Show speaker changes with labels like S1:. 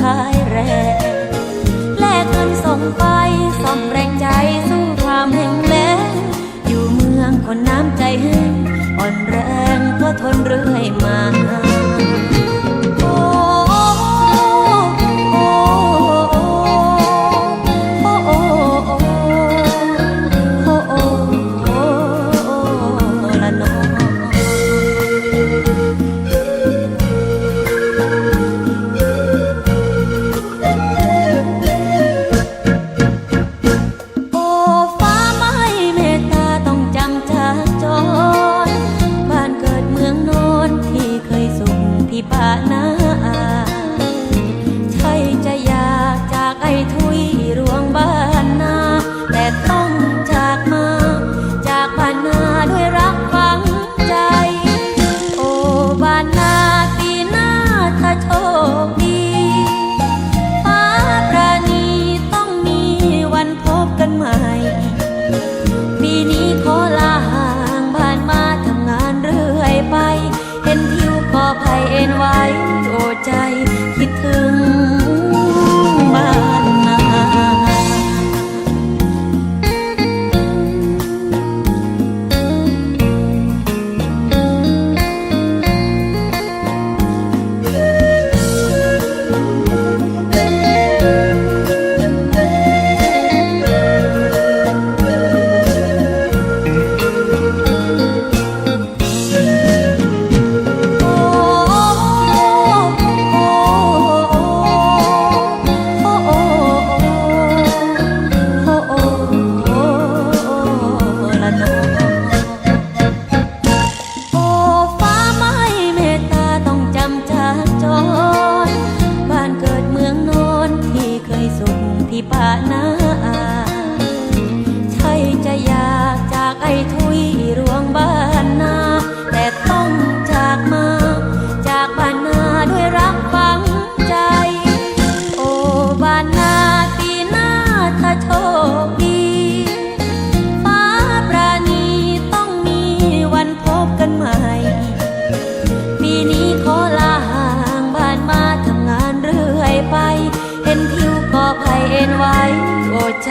S1: ขายแรงแลกเงินส่งไปซ่อมแรงใจสู้ความแห่งแล้งอยู่เมืองคนน้ำใจแห้งอ่อนแรงก็ทนเรื่อยมา pa na. ภัยเอ็นไว้โอใจ นา็นไว้โอใจ